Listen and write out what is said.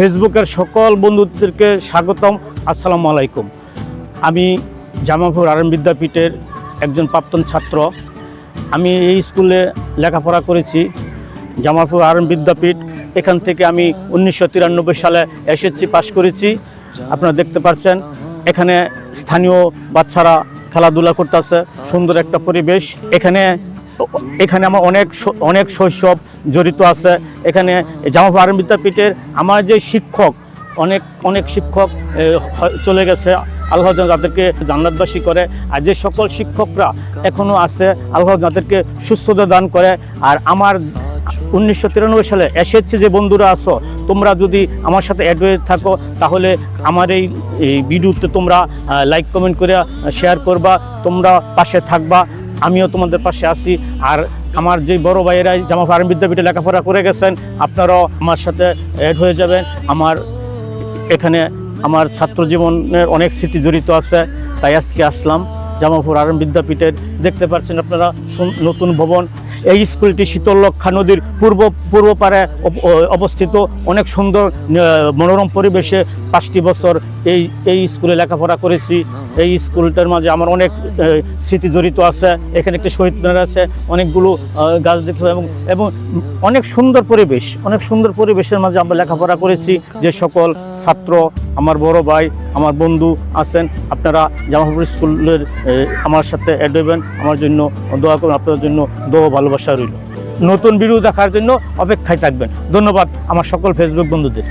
ফেসবুকের সকল বন্ধুদেরকে স্বাগতম। আসসালামু আলাইকুম। আমি জামালপুর আরএম বিদ্যাপীঠের একজন প্রাক্তন ছাত্র। আমি এই স্কুলে লেখাপড়া করেছি, জামালপুর আরএম বিদ্যাপীঠ। এখান থেকে আমি উনিশশো তিরানব্বই সালে এসএসসি পাশ করেছি। আপনারা দেখতে পাচ্ছেন, এখানে স্থানীয় বাচ্চারা খেলাধুলা করতেছে, সুন্দর একটা পরিবেশ। এখানে এখানে আমার অনেক অনেক শৈশব জড়িত আছে। এখানে জামাপুর আরএম বিদ্যাপীঠের আমার যে শিক্ষক, অনেক অনেক শিক্ষক চলে গেছে। আল্লাহ যেন তাদেরকে জান্নাতবাসী করে। আর যে সকল শিক্ষকরা এখনও আছে, আল্লাহ যাদেরকে সুস্থতা দান করে। আর আমার উনিশশো তিরানব্বই সালে এসেছে যে বন্ধুরা আছো, তোমরা যদি আমার সাথে অ্যাড হয়ে থাকো, তাহলে আমার এই ভিডিওতে তোমরা লাইক কমেন্ট করে শেয়ার করবা। তোমরা পাশে থাকবা। আমিও তোমাদের পাশে আছি। আর আমার যে বড় ভাইয়েরা জামা ফার্ম বিদ্যাপীঠে লেখাপড়া করে গেছেন, আপনারাও আমার সাথে অ্যাড হয়ে যাবেন। আমার এখানে আমার ছাত্র জীবনের অনেক স্মৃতি জড়িত আছে, তাই আজকে আসলাম জামাপুর আরম বিদ্যাপীঠের দেখতে পাচ্ছেন আপনারা নতুন ভবন। এই স্কুলটি শীতলক্ষা নদীর পূর্ব পূর্ব পারে অবস্থিত। অনেক সুন্দর মনোরম পরিবেশে পাঁচটি বছর এই এই স্কুলে লেখাপড়া করেছি। এই স্কুলটার মাঝে আমার অনেক স্মৃতি জড়িত আছে। এখানে একটি শহীদ মিনার আছে, অনেকগুলো গাছ দেখতে এবং এবং অনেক সুন্দর পরিবেশ, অনেক সুন্দর পরিবেশের মাঝে আমরা লেখাপড়া করেছি যে সকল ছাত্র, আমার বড় ভাই, আমার বন্ধু আছেন। আপনারা জামাপুর স্কুলের আমার সাথে অ্যাড হবেন। আমার জন্য দোয়া করুন আপনাদের জন্য দোয়া ভালোবাসা রইল। নতুন ভিডিও দেখার জন্য অপেক্ষায় থাকবেন। ধন্যবাদ আমার সকল ফেসবুক বন্ধুদের।